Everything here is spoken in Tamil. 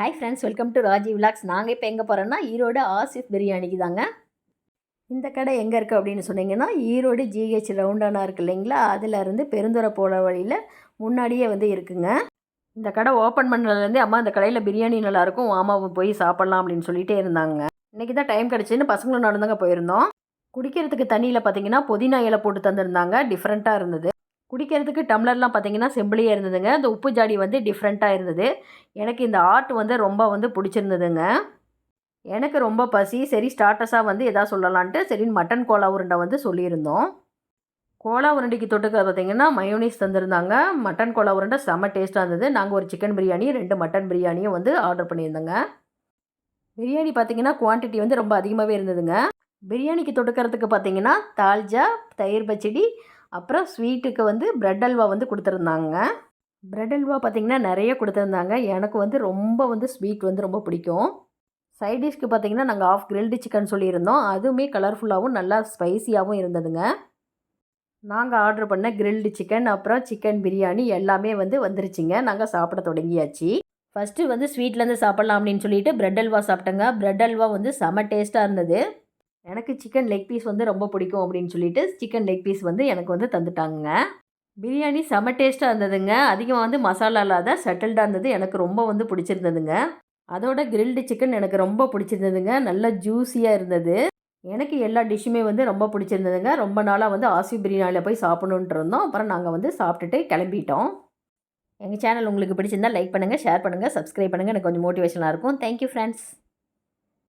Hi friends welcome to Raji vlogs நாங்கள் இப்போ எங்கே போகிறோன்னா ஈரோடு ஆசிஃப் பிரியாணிக்கு தாங்க. இந்த கடை எங்கே இருக்குது அப்படின்னு சொன்னீங்கன்னா ஈரோடு ஜிஹெச் ரவுண்டானா இருக்கு இல்லைங்களா? அதில் இருந்து பெருந்துறை போகிற வழியில் முன்னாடியே வந்து இருக்குங்க. இந்த கடை ஓப்பன் பண்ணதுலேருந்தே அம்மா இந்த கடையில் பிரியாணி நல்லாயிருக்கும் மாமா போய் சாப்பிட்லாம் அப்படின்னு சொல்லிகிட்டே இருந்தாங்க. இன்றைக்கி தான் டைம் கிடச்சின்னு பசங்களும் நடந்தாங்க போயிருந்தோம். குடிக்கிறதுக்கு தண்ணியில் பார்த்தீங்கன்னா புதினா இலை போட்டு தந்திருந்தாங்க. டிஃப்ரெண்ட்டாக இருந்தது. குடிக்கிறதுக்கு டம்ளர்லாம் பார்த்தீங்கன்னா செம்பிளியே இருந்ததுங்க. இந்த உப்பு ஜாடி வந்து டிஃப்ரெண்ட்டாக இருந்தது. எனக்கு இந்த ஆர்ட் வந்து ரொம்ப வந்து பிடிச்சிருந்ததுங்க. எனக்கு ரொம்ப பசி. சரி ஸ்டார்டர்ஸாக வந்து எதா சொல்லலான்ட்டு சரி மட்டன் கோலா உருண்டை வந்து சொல்லியிருந்தோம். கோலா உருண்டைக்கு தொட்டுக்க பார்த்தீங்கன்னா மயோனிஸ் தந்திருந்தாங்க. மட்டன் கோலா உருண்டை செம்ம டேஸ்ட்டாக இருந்தது. நாங்கள் ஒரு சிக்கன் பிரியாணி ரெண்டு மட்டன் பிரியாணியும் வந்து ஆர்டர் பண்ணியிருந்தோங்க. பிரியாணி பார்த்தீங்கன்னா குவான்டிட்டி வந்து ரொம்ப அதிகமாகவே இருந்ததுங்க. பிரியாணிக்கு தொட்டுக்கிறதுக்கு பார்த்தீங்கன்னா தால்ஜா தயிர் பச்சடி அப்புறம் ஸ்வீட்டுக்கு வந்து பிரெட் அல்வா வந்து கொடுத்துருந்தாங்க. பிரெட் அல்வா பார்த்திங்கன்னா நிறைய கொடுத்துருந்தாங்க. எனக்கு வந்து ரொம்ப வந்து ஸ்வீட் வந்து ரொம்ப பிடிக்கும். சைட் டிஷ்க்கு பார்த்தீங்கன்னா நாங்கள் ஆஃப் கிரில்டு சிக்கன் சொல்லியிருந்தோம். அதுவுமே கலர்ஃபுல்லாகவும் நல்லா ஸ்பைசியாகவும் இருந்ததுங்க. நாங்கள் ஆர்டர் பண்ண கிரில்டு சிக்கன் அப்புறம் சிக்கன் பிரியாணி எல்லாமே வந்து வந்துருச்சுங்க. நாங்கள் சாப்பிட தொடங்கியாச்சு. ஃபஸ்ட்டு வந்து ஸ்வீட்லேருந்து சாப்பிட்லாம் அப்படின்னு சொல்லிட்டு பிரெட் அல்வா சாப்பிட்டேங்க. பிரெட் அல்வா வந்து செம டேஸ்ட்டாக இருந்தது. எனக்கு சிக்கன் லெக் பீஸ் வந்து ரொம்ப பிடிக்கும் அப்படின்னு சொல்லிட்டு சிக்கன் லெக் பீஸ் வந்து எனக்கு வந்து தந்துட்டாங்க பிரியாணி செம டேஸ்ட்டாக இருந்ததுங்க. அதிகமாக வந்து மசாலா இல்லாத செட்டில்டாக இருந்தது. எனக்கு ரொம்ப வந்து பிடிச்சிருந்ததுங்க. அதோட கிரில்டு சிக்கன் எனக்கு ரொம்ப பிடிச்சிருந்ததுங்க. நல்லா ஜூஸியாக இருந்தது. எனக்கு எல்லா டிஷ்ஷுமே வந்து ரொம்ப பிடிச்சிருந்ததுங்க. ரொம்ப நாளாக வந்து ஆசி பிரியாணியில் போய் சாப்பிடணுன்ட்டு இருந்தோம். அப்புறம் நாங்கள் வந்து சாப்பிட்டுட்டு கிளம்பிட்டோம். எங்கள் சேனல் உங்களுக்கு பிடிச்சிருந்தா லைக் பண்ணுங்கள் ஷேர் பண்ணுங்கள் சப்ஸ்கிரைப் பண்ணுங்கள் எனக்கு கொஞ்சம் மோட்டிவேஷனாக இருக்கும். Thank you friends